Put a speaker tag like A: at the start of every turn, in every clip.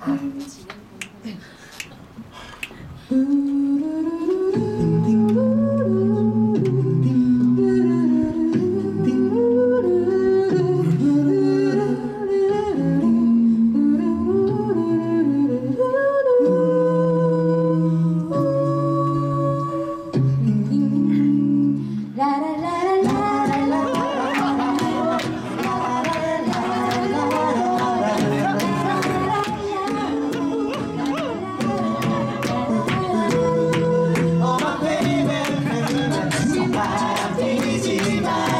A: こんにちは。side.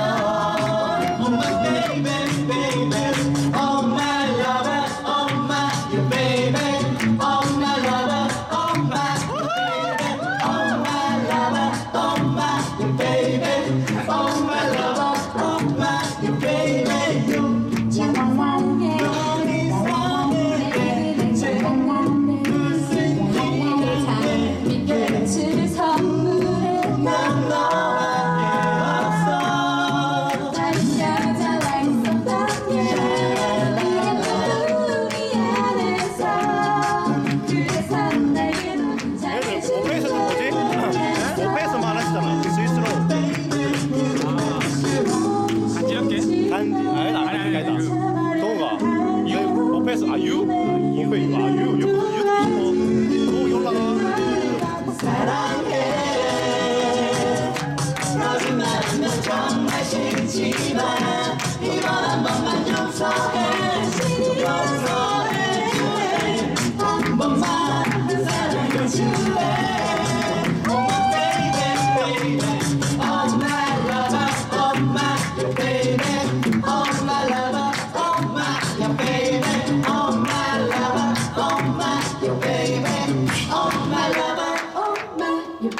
B: 아유? 오페인 아유? 유튜브 또 올라가
C: 사랑해 거짓말은 넌 정말 싫지만 이번 한 번만 용서해
A: 용서해
C: 한 번만 사랑해 줄래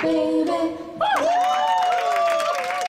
A: baby.